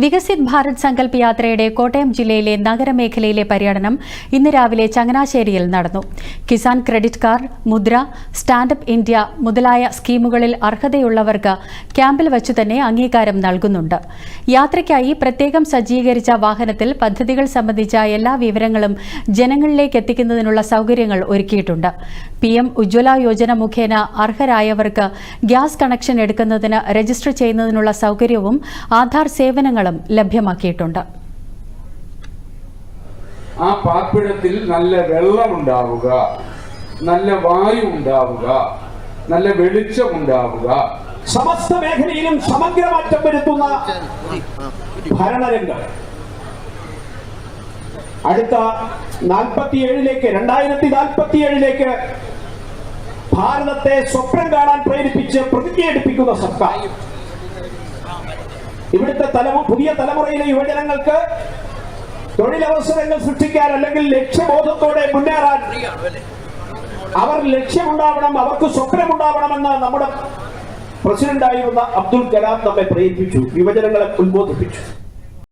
വികസിത് ഭാരത് സങ്കല്പ് യാത്രയുടെ കോട്ടയം ജില്ലയിലെ നഗരമേഖലയിലെ പര്യടനം ഇന്ന് രാവിലെ ചങ്ങനാശ്ശേരിയിൽ നടന്നു. Kisan credit card Mudra stand up India മുതലായ സ്കീമുകളിൽ അർഹതയുള്ളവർക്ക് ക്യാമ്പിൽ വച്ചു തന്നെ അംഗീകാരം നൽകുന്നുണ്ട്. യാത്രയ്ക്കായി പ്രത്യേകം സജ്ജീകരിച്ച വാഹനത്തിൽ പദ്ധതികൾ സംബന്ധിച്ച എല്ലാ വിവരങ്ങളും ജനങ്ങളിലേക്ക് എത്തിക്കുന്നതിനുള്ള സൗകര്യങ്ങൾ ഒരുക്കിയിട്ടുണ്ട്. പി എം ഉജ്ജ്വല യോജന മുഖേന അർഹരായവർക്ക് ഗ്യാസ് കണക്ഷൻ എടുക്കുന്നതിന് രജിസ്റ്റർ ചെയ്യുന്നതിനുള്ള സൗകര്യവും ആധാർ സേവനങ്ങളും ലഭ്യമാക്കിയിട്ടുണ്ട്. ആ പാർപ്പിടത്തിൽ നല്ല വെള്ളം ഉണ്ടാവുക നല്ല വായു ഉണ്ടാവുക നല്ല വെളിച്ചം ഉണ്ടാവുക സമസ്ത മേഖലയിലും സമഗ്രമാറ്റം വരുത്തുന്ന ഭരണരംഗം. അടുത്ത നാൽപ്പത്തിയേഴിലേക്ക് രണ്ടായിരത്തി നാൽപ്പത്തിയേഴിലേക്ക് ഭാരതത്തെ സ്വപ്നം കാണാൻ പ്രേരിപ്പിച്ച് പ്രതിജ്ഞയെടുപ്പിക്കുന്ന സർക്കാർ. ഇവിടുത്തെ തലമു പുതിയ തലമുറയിലെ യുവജനങ്ങൾക്ക് തൊഴിലവസരങ്ങൾ സൃഷ്ടിക്കാൻ അല്ലെങ്കിൽ ലക്ഷ്യബോധത്തോടെ മുന്നേറാൻ അവർ ലക്ഷ്യമുണ്ടാവണം അവർക്ക് സ്വപ്നമുണ്ടാവണമെന്ന് നമ്മുടെ പ്രസിഡന്റായിരുന്ന അബ്ദുൽ കലാം നമ്മെ പ്രേരിപ്പിച്ചു യുവജനങ്ങളെ ഉത്ബോധിപ്പിച്ചു.